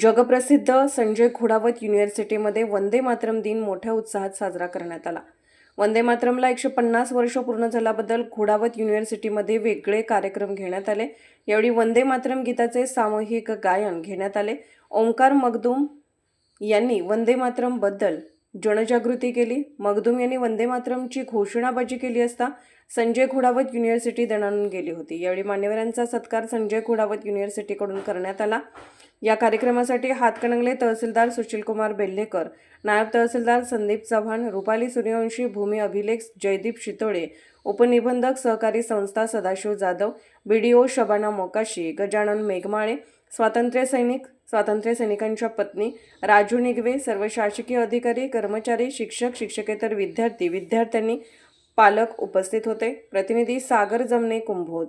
जगप्रसिद्ध संजय खुडावत युनिव्हर्सिटीमध्ये वंदे मातरम दिन मोठ्या उत्साहात साजरा करण्यात आला. वंदे मातरमला एकशे पन्नास वर्ष पूर्ण झाल्याबद्दल खुडावत युनिव्हर्सिटीमध्ये वेगळे कार्यक्रम घेण्यात आले. यावेळी वंदे मातरम गीताचे सामूहिक गायन घेण्यात आले. ओंकार मगदूम यांनी वंदे मातरमबद्दल जनजागृती केली. मगदूम यांनी वंदे मातरमची घोषणाबाजी केली असता संजय खुडावत युनिव्हर्सिटी दणाणून गेली होती. यावेळी मान्यवरांचा सत्कार संजय खुडावत युनिव्हर्सिटीकडून करण्यात आला. या कार्यक्रमासाठी हातकणंगले तहसीलदार सुशीलकुमार बेल्हेकर नायब तहसीलदार संदीप चव्हाण रुपाली सूर्यवंशी भूमी अभिलेख जयदीप शितोळे उपनिबंधक सहकारी संस्था सदाशिव जाधव बीडीओ शबाना मोकाशी गजानन मेघमाळे स्वातंत्र्य सैनिक स्वातंत्र्य सैनिकांच्या पत्नी राजू निगवे सर्व शासकीय अधिकारी कर्मचारी शिक्षक शिक्षकेतर विद्यार्थी विद्यार्थ्यांनी पालक उपस्थित होते. प्रतिनिधी सागर जमने कुंभोज.